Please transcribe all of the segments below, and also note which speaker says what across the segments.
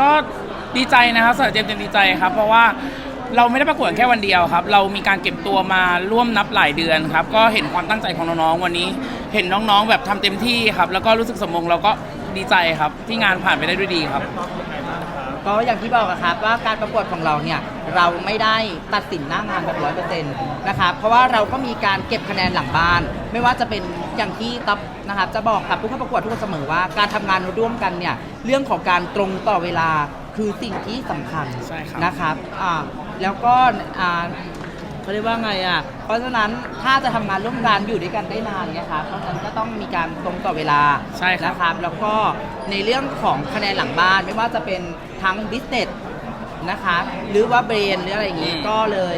Speaker 1: ก็ดีใจนะครับสำหรับเจมส์เจมส์ดีใจครับ เพราะว่าเราไม่ได้ประกวดแค่วันเดียวครับ เรามีการเก็บตัวมาร่วมนับหลายเดือนครับ ก็เห็นความตั้งใจของน้องๆวันนี้ เห็นน้องๆแบบทำเต็มที่ครับ แล้วก็รู้สึกสมมงเราก็ดีใจครับ ที่งานผ่านไปได้ด้วยดีครับ
Speaker 2: ก็อย่างที่บอกอะครับว่าการประกวดของเราเนี่ยเราไม่ได้ตัดสินหน้างานแบบร้อยเปอร์เซ็นต์นะครับเพราะว่าเราก็มีการเก็บคะแนนหลังบ้าน ไม่ว่าจะเป็นอย่างที่ตับนะครับจะบอกกับผู้เข้าประกวดทุกคนเสมอว่าการทำงานร่วมกันเนี่ยเรื่องของการตรงต่อเวลาคือสิ่งที่สำคัญ
Speaker 1: ใช่ครับ
Speaker 2: นะครับอ่าแล้วก็อ่าเขาเรียกว่าไงอะเพราะฉะนั้นถ้าจะทำงานร่วมกันอยู่ด้วยกันได้นานเนี่ยครับเพราะฉะนั้นก็ต้องมีการตรงต่อเวลา
Speaker 1: ใช่ครับ
Speaker 2: นะครับ แล้วก็ในเรื่องของคะแนนหลังบ้านไม่ว่าจะเป็นทั้งบิสเนสนะคะ หรือว่าเบรนหรืออะไรอย่างนี้
Speaker 1: อืม
Speaker 2: ก็เลย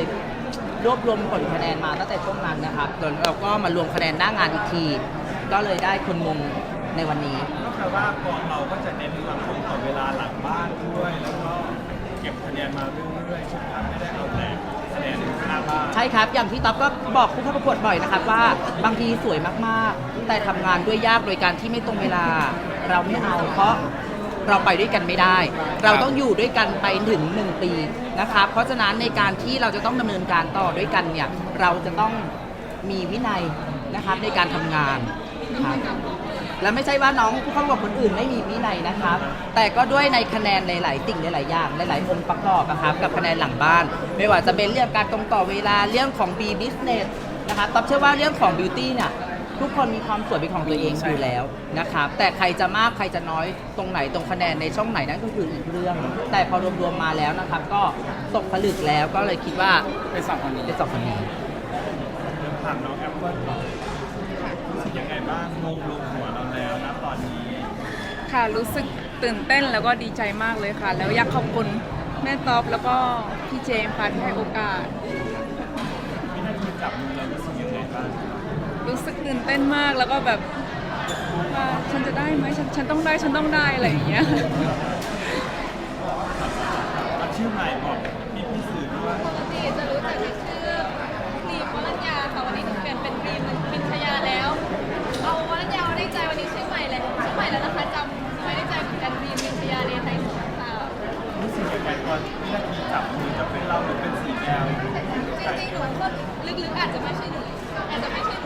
Speaker 2: รวบรวมผลคะแนนมาตั้งแต่ช่วงนั้นนะครับแล้วเราก็มารวมคะแนนหน้างานอีกที ก็เลยได้คนมงในวันนี้
Speaker 3: ก็แปลว่ากองเราก็จะเน้นความตรงต่อเวลาหลังบ้านด้วย แล้วก็เก็บคะแนนมาเรื่อยๆใช่ไหมครับไม่ได้เอาแต่คะแนนหน้าบ้าน
Speaker 2: ใช่ครับ อย่างที่ต๊อบก็บอกผู้เข้าประกวดบ่อยนะครับว่าบางทีสวยมากๆ แต่ทำงานด้วยยากโดยการที่ไม่ตรงเวลา เราไม่เอาเพราะเราไปด้วยกันไม่ได้ เราต้องอยู่ด้วยกันไปถึง1ปี นะครับเพราะฉะนั้นในการที่เราจะต้องดำเนินการต่อด้วยกันเนี่ยเราจะต้องมีวินัยนะครับในการทำงานครับและไม่ใช่ว่าน้องผู้เข้าระกวดคนอื่นไม่มีวินัยนะครับ แต่ก็ด้วยในคะแนนหลายๆสิ่งหลาย ๆ อย่างหลาย ๆ องค์ประกอบนะครับกับคะแนนหลังบ้าน ไม่ว่าจะเป็นเรื่องการตรงต่อเวลาเรื่องของ B business นะครับต๊อบเชื่อว่าเรื่องของ beauty เนี่ย ทุกคนมีความสวยเป็นของตัวเองอยู่แล้วนะครับแต่ใครจะมากใครจะน้อยตรงไหนตรงคะแนนในช่องไหนนั่นก็คืออีกเรื่อง แต่พอรวมๆมาแล้วนะครับ ก็ตกผลึกแล้วก็เลยคิดว่า
Speaker 1: เป็นสองคนนี้
Speaker 2: เป็นสองคนนี้
Speaker 3: เดี๋ยวถามน้องแอปเปิ้ลก่อนรู้สึกยังไงบ้างงงลงหัวเราแล้วนะตอนนี้
Speaker 4: ค่ะรู้สึกตื่นเต้นแล้วก็ดีใจมากเลยค่ะ แล้วอยากขอบคุณแม่ต๊อบแล้วก็พี่เจมส์ค่ะที่ให้โอกาส
Speaker 3: วินาทีจับมือเรารู้สึกยังไงบ้าง
Speaker 4: รู้สึกตื่ นเต้นมากแล้วก็แบบว่าฉันจะได้ไหมฉันฉันต้องได้ฉันต้องได้อะไรอย่างเงี้ย
Speaker 3: เอาชื่อใหม่บอกพี่พี่ๆสื่อด้วย
Speaker 5: ปกติจะรู้จักในชื่อครีมวรัญญาค่ะวันนี้หนูเปลี่ยนเป็นครีมปินชยาแล้ว เอาวรัญญาไว้ในใจวันนี้ชื่อใหม่เลยชื่อใหม่แล้วนะคะจำไว้ในใจเหมือนกันครีมปินชยาเรียนไทยสงค่ะ
Speaker 3: รู้สึกยังไงตอนวินาทีจับมือจะเป็นเราหรือเป็นสีแดง
Speaker 5: จริงๆหนูก็ลึกๆอาจจะไม่ใช่หนูอาจจะไม่ใช่หนู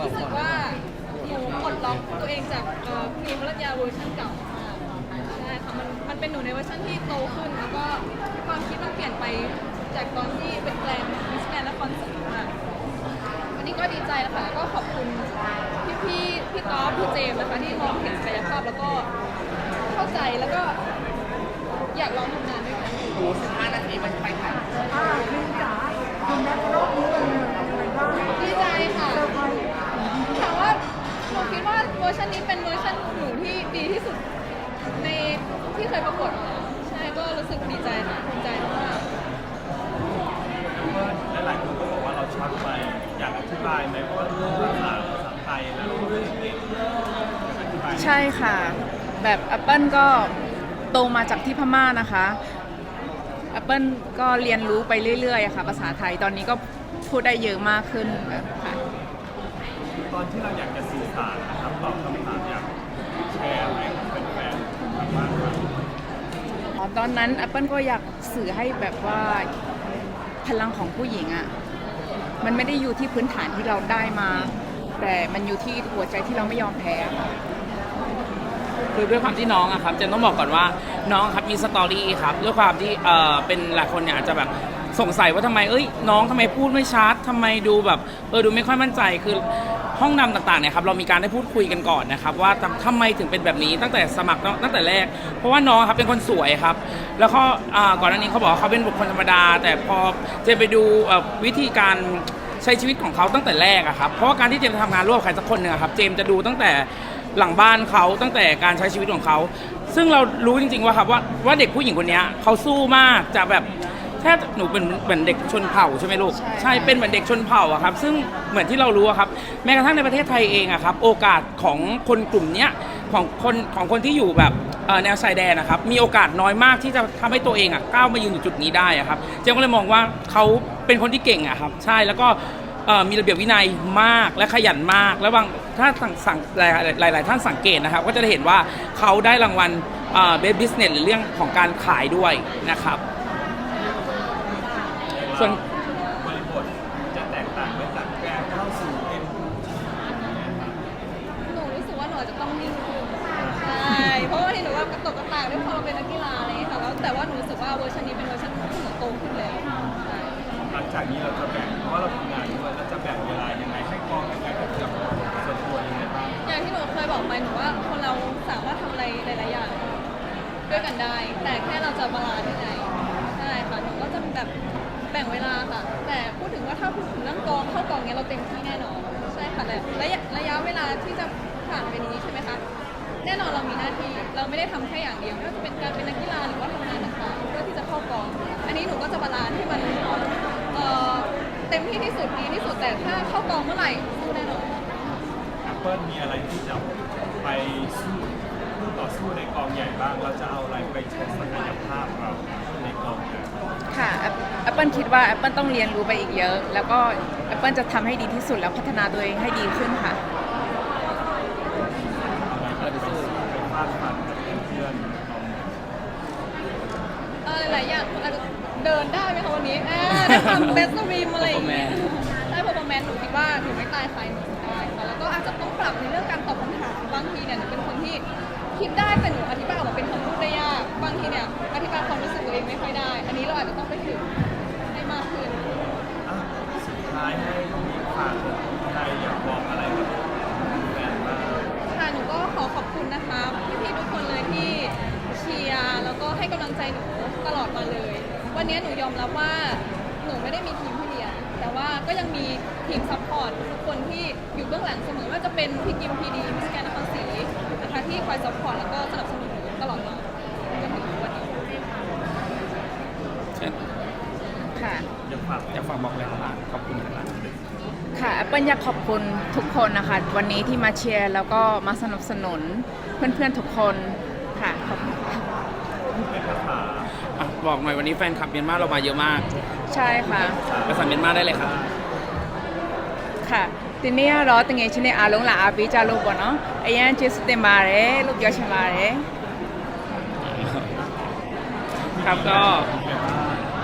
Speaker 5: รู้สึกว่าหนูปลดล็อกตัวเองจากเอ่อครีวรัญญาเวอร์ชันเก่ามากใช่ค่ะมันมันเป็นหนูในเวอร์ชันที่โตขึ้น แล้วก็ความคิดมันเปลี่ยนไปจากตอนที่เป็นแกรนด์มิสแกรนด์และคอนเสิร์ตมากวันนี้ก็ดีใจนะคะแล้วก็ขอบคุณพี่พี่ๆพี่ต๊อบพี่เจมส์นะคะที่มองเห็นศักยภาพแล้วก็เข้าใจแล้วก็อยากลองทำงานด้วยกัน
Speaker 2: โอ้สิบห้านาทีมันไปถ่าย
Speaker 5: ดี ร์ชันนี้เป็นเวอร์ชันหนูที่ดีที่สุดในที่เคยประกวดมาแล้วใช่ก็รู้สึกดีใจค่ะภูมิใจมาก
Speaker 3: และหลายคนก็บอกว่าเราชัดไปอยากอธิบายไหมเพราะว่าภาษาภาษาไทยแล้วเราเก่งอธิบาย
Speaker 4: ใช่ค่ะ แบบแอปเปิลก็โตมาจากที่พม่านะคะแอปเปิลก็เรียนรู้ไปเรื่อยๆค่ะ ภาษาไทยตอนนี้ก็พูดได้เยอะมากขึ้นค่ะ
Speaker 3: ตอนที่เราอยากจะสื่อสาร ตอบคำถามอยากแชร์ให้กับแฟนๆทางบ้านฟัง
Speaker 4: อ๋อตอนนั้น Apple ก็อยากสื่อให้แบบว่าพลังของผู้หญิงอะ่ะมันไม่ได้อยู่ที่พื้นฐานที่เราได้มา แต่มันอยู่ที่หัวใจที่เราไม่ยอมแพ้ค่ะ
Speaker 1: คือด้วยความที่น้องอะครับเจนต้องบอกก่อนว่าน้องครับมีสตอรี่ครับด้วยความที่เออเป็นหลายคนเนี่ยอาจจะแบบสงสัยว่าทำไมเอ้ยน้องทำไมพูดไม่ชัดทำไมดูแบบเออดูไม่ค่อยมั่นใจคือ ห้องนำต่างๆเนี่ยครับเรามีการได้พูดคุยกันก่อนนะครับว่าทำทำไมถึงเป็นแบบนี้ตั้งแต่สมัครตั้งแต่แรก เพราะว่าน้องครับเป็นคนสวยครับ แล้วก็ก่อนหน้านี้เขาบอกเขาเป็นบุคคลธรรมดา แต่พอเจนไปดูวิธีการใช้ชีวิตของเขาตั้งแต่แรกอะครับเพราะว่าการที่เจมจะทำงานร่วมกับใครสักคนหนึ่งครับเจมจะดูตั้งแต่หลังบ้านเขาตั้งแต่การใช้ชีวิตของเขา ซึ่งเรารู้จริงๆว่าครับว่าว่าเด็กผู้หญิงคนนี้เขาสู้มากจะแบบ แทบหนูเป็นเหมือนเด็กชนเผ่าใช่ไหมลูก
Speaker 4: ใช่
Speaker 1: ใช่เป็นเหมือนเด็กชนเผ่าอะครับ ซึ่งเหมือนที่เรารู้อะครับ แม้กระทั่งในประเทศไทยเองอะครับ โอกาสของคนกลุ่มเนี้ยของคนของคนที่อยู่แบบเอ่อแนวชายแดนนะครับ มีโอกาสน้อยมากที่จะทำให้ตัวเองอะก้าวมายืนอยู่จุดนี้ได้อะครับ เจมส์ก็เลยมองว่าเขาเป็นคนที่เก่งอะครับ ใช่แล้วก็เอ่อมีระเบียบวินัยมากและขยันมาก แล้วบางถ้าสั่งสั่งหลายหลายหลายท่านสังเกตนะครับ ก็จะได้เห็นว่าเขาได้รางวัลเบสบิสเนสหรือเรื่องของการขายด้วยนะครับ ส่วน
Speaker 3: บริบทจะแตกต่างไปจากแกรมเข้าสู่เอ็ม
Speaker 5: หนูรู้สึกว่าหนูอาจจะต้องนิ่งขึ้นใช่เพราะว่าที่หนูว่ากระตกกระตากด้วยพอเราเป็นนักกีฬาอะไรอย่างเงี้ยค่ะแล้วแต่ว่าหนูรู้สึกว่าเวอร์ชันนี้เป็นเวอร์ชันที่หนูโตขึ้นแล้วใช่
Speaker 3: หลังจากนี้เราจะแบ่งเพราะว่าเราทำงานด้วยเราจะแบ่งเวลายังไงให้กองยังไงให้กับส่วนตัวยังไงบ้าง
Speaker 5: อย่างที่หนูเคยบอกไปหนูว่าคนเราสามารถทำอะไรหลายๆอย่างด้วยกันได้ แต่แค่เราจะบาลานซ์ยังไง เข้ากองเนี้ยเราเต็มที่แน่นอนใช่ค่ะแต่ระยะระยะเวลาที่จะผ่านไปนี้ใช่ไหมคะแน่นอนเรามีหน้าที่เราไม่ได้ทำแค่อย่างเดียวไม่ว่าจะเป็นการเป็นนักกีฬาหรือว่าทำงานต่างๆเพื่อที่จะเข้ากอง อันนี้หนูก็จะบาลานซ์ให้มันเอ่อเต็มที่ที่สุดดีที่สุดแต่ถ้าเข้ากองเมื่อไหร่สู้แน่นอน
Speaker 3: แอปเปิลมีอะไรที่จะไปสู้ คู่ต่อสู้ในกองใหญ่บ้าง เราจะเอาอะไรไปโชว์ศักยภาพเราในกองใหญ่
Speaker 4: ค่ะแอปแอปเปิลคิดว่าแอปเปิลต้องเรียนรู้ไปอีกเยอะ แล้วก็แอปเปิลจะทำให้ดีที่สุดแล้วพัฒนาตัวเองให้ดีขึ้นค่ะ
Speaker 3: ไปฟาดฟันกับเพื่อนๆในกอง
Speaker 5: เออหลายๆอย่างอาจจะเดินได้ไหมคะวันนี้อ่าได้ความเบสต์รีมอะไรอย่างเงี้ยใช่พอประมาณหนูคิดว่าหนูไม่ตายใครหนูได้ค่ะแล้วก็อาจจะต้องปรับในเรื่องการตอบคำถามบางทีเนี่ยหนูเป็นคนที่ คิดได้แต่หนูอธิบายออกมาเป็นคำพูดได้ยาก บางทีเนี่ยอธิบายความรู้สึกตัวเองไม่ค่อยได้ อันนี้เราอาจจะต้องไปฝึกให้มากขึ้น
Speaker 3: อะสุดท้ายให้มีฝากใครอยากบอกอะไรกับแฟนบ้าง
Speaker 5: ค่ะหนูก็ขอขอบคุณนะคะพี่ๆทุกคนเลยที่เชียร์แล้วก็ให้กำลังใจหนูตลอดมาเลย วันนี้หนูยอมรับว่าหนูไม่ได้มีทีมพี่เลี้ยงแต่ว่าก็ยังมีทีมซัพพอร์ตทุกคนที่อยู่เบื้องหลังเสมอว่าจะเป็นพี่กิมพีดีมิสแกนนครศรีนะคะ ที่คอยซัพพอร์ตแล้วก็สนับสนุนหนูตลอดมาจนถึงวันนี้
Speaker 1: เช่น
Speaker 4: ค่ะ
Speaker 3: อยากฝาก
Speaker 1: อยากฝากบอกอะไรบ้างขอบคุณครับ
Speaker 4: ค่ะแอปเปิลอยากขอบคุณทุกคนนะคะ วันนี้ที่มาเชียร์แล้วก็มาสนับสนุนเพื่อนๆทุกคนค่ะขอบคุณค่ะ
Speaker 3: เป็นภาษา
Speaker 1: อะบอกหน่อยวันนี้แฟนคลับเมียนมาเรามาเยอะมาก
Speaker 4: ใช่ค่ะ
Speaker 1: ภาษาเมียนมาได้เลยครับ
Speaker 4: ค่ะဒီနေ့ကတော့တငယ်ချင်းတွေအားလုံးလာအားပေးကြလို့ပေါ့နော်အရန်ကျေးဇူးတင်ပါတယ်လို့ပြောချင်ပါတယ်
Speaker 1: ครับก็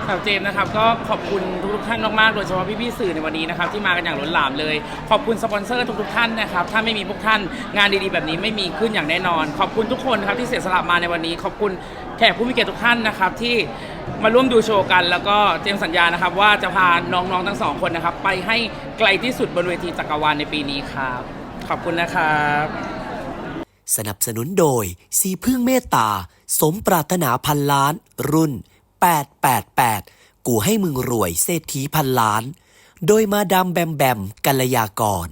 Speaker 1: สาวเจมส์นะครับก็ขอบคุณทุกๆท่านมากๆโดยเฉพาะพี่ๆสื่อในวันนี้นะครับที่มากันอย่างล้นหลามเลย ขอบคุณสปอนเซอร์ทุกๆท่านนะครับถ้าไม่มีพวกท่านงานดีๆแบบนี้ไม่มีขึ้นอย่างแน่นอน ขอบคุณทุกคนครับที่เสียสละมาในวันนี้ ขอบคุณแขกผู้มีเกียรติทุกท่านนะครับที่ มาร่วมดูโชว์กัน แล้วก็เจมส์สัญญานะครับ ว่าจะพาน้องๆทั้งสองคนนะครับ ไปให้ไกลที่สุดบนเวทีจักรวาลในปีนี้ครับ ขอบคุณนะครับ
Speaker 6: สนับสนุนโดย สีพึ่งเมตตา สมปรารถนาพันล้าน รุ่น 888 กูให้มึงรวยเศรษฐีพันล้าน โดยมาดามแบมแบมกัลยากร